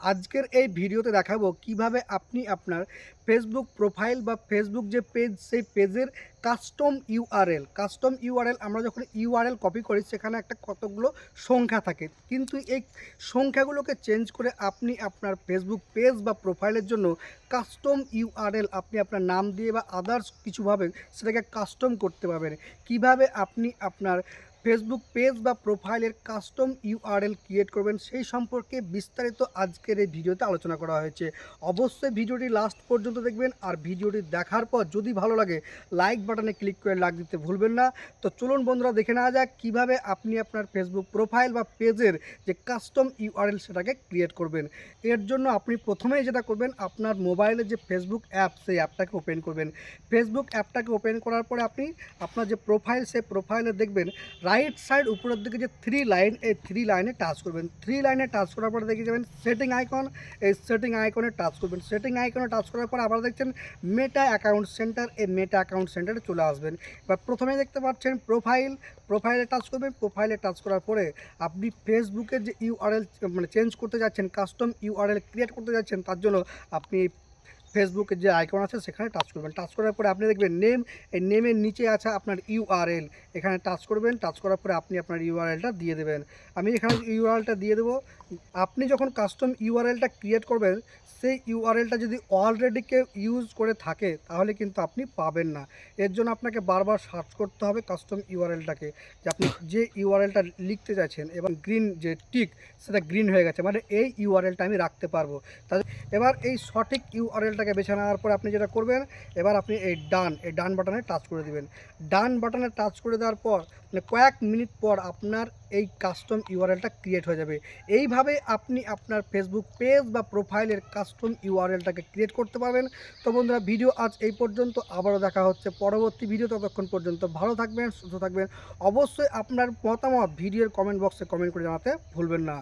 আজকের এই ভিডিওতে দেখাবো কীভাবে আপনি আপনার ফেসবুক প্রোফাইল বা ফেসবুক যে পেজ সেই পেজের কাস্টম ইউআরএল কাস্টম ইউআরএল আমরা যখন ইউআরএল কপি করি, সেখানে একটা কতগুলো সংখ্যা থাকে। কিন্তু এই সংখ্যাগুলোকে চেঞ্জ করে আপনি আপনার ফেসবুক পেজ বা প্রোফাইলের জন্য কাস্টম ইউআরএল আপনি আপনার নাম দিয়ে বা আদার্স কিছুভাবে সেটাকে কাস্টম করতে পারবেন। কীভাবে আপনি আপনার ফেসবুক পেজ বা প্রোফাইলের কাস্টম ইউআরএল ক্রিয়েট করবেন, সেই সম্পর্কে বিস্তারিত আজকের এই ভিডিওতে আলোচনা করা হয়েছে। অবশ্যই ভিডিওটি লাস্ট পর্যন্ত দেখবেন আর ভিডিওটি দেখার পর যদি ভালো লাগে লাইক বাটনে ক্লিক করে লাইক দিতে ভুলবেন না। তো চলুন বন্ধুরা, দেখে নেওয়া যাক কীভাবে আপনি আপনার ফেসবুক প্রোফাইল বা পেজের যে কাস্টম ইউআরএল সেটাকে ক্রিয়েট করবেন। এর জন্য আপনি প্রথমেই যেটা করবেন, আপনার মোবাইলে যে ফেসবুক অ্যাপ সেই অ্যাপটাকে ওপেন করবেন। ফেসবুক অ্যাপটাকে ওপেন করার পরে আপনি আপনার যে প্রোফাইল সেই প্রোফাইলে দেখবেন রাইট সাইড উপরের দিকে যে থ্রি লাইন এই থ্রি লাইনে টাচ করবেন। থ্রি লাইনে টাচ করার পরে দেখে যাবেন সেটিং আইকন এই সেটিং আইকনে টাচ করবেন। সেটিং আইকনে টাচ করার পর আবার দেখছেন মেটা অ্যাকাউন্ট সেন্টার এই মেটা অ্যাকাউন্ট সেন্টারে চলে আসবেন। এবার প্রথমে দেখতে পাচ্ছেন প্রোফাইল প্রোফাইলে টাচ করবেন। প্রোফাইলে টাচ করার পরে আপনি ফেসবুকের যে ইউআরএল মানে চেঞ্জ করতে যাচ্ছেন কাস্টম ইউআরএল ক্রিয়েট করতে যাচ্ছেন, তার জন্য আপনি ফেসবুকের যে আইকন আছে, সেখানে টাচ করবেন। টাচ করার পরে আপনি দেখবেন নেম এই নেমের নিচে আছে আপনার ইউআরএল এখানে টাচ করবেন টাচ করার পরে আপনি আপনার ইউআরএলটা দিয়ে দেবেন। আমি এখানে ইউআরএলটা দিয়ে দেবো। আপনি যখন কাস্টম ইউআরএলটা ক্রিয়েট করবেন, সেই ইউআরএলটা যদি অলরেডি কেউ ইউজ করে থাকে, তাহলে কিন্তু আপনি পাবেন না। এর জন্য আপনাকে বারবার সার্চ করতে হবে কাস্টম ইউআরএলটাকে যে আপনি যে ইউআরএলটা লিখতে চাইছেন এবং গ্রিন যে টিক সেটা গ্রিন হয়ে গেছে। মানে এই ইউআরএলটা আমি রাখতে পারব। তাহলে এবার এই সঠিক ইউআরএলটাকে বেছে নেওয়ার পর আপনি যেটা করবেন, এবার আপনি এই ডান এই ডান বাটনে টাচ করে দিবেন। ডান বাটনে টাচ করে দেওয়ার পর মানে কয়েক মিনিট পর আপনার এই কাস্টম ইউআরএলটা ক্রিয়েট হয়ে যাবে। এইভাবে আপনি আপনার ফেসবুক পেজ বা প্রোফাইলের কাস্টম ইউআরএলটাকে ক্রিয়েট করতে পারবেন। তো বন্ধুরা, ভিডিও আজ এই পর্যন্ত। আবারও দেখা হচ্ছে পরবর্তী ভিডিও ততক্ষণ পর্যন্ত। ভালো থাকবেন, সুস্থ থাকবেন। অবশ্যই আপনার মতামত ভিডিওর কমেন্ট বক্সে কমেন্ট করে জানাতে ভুলবেন না।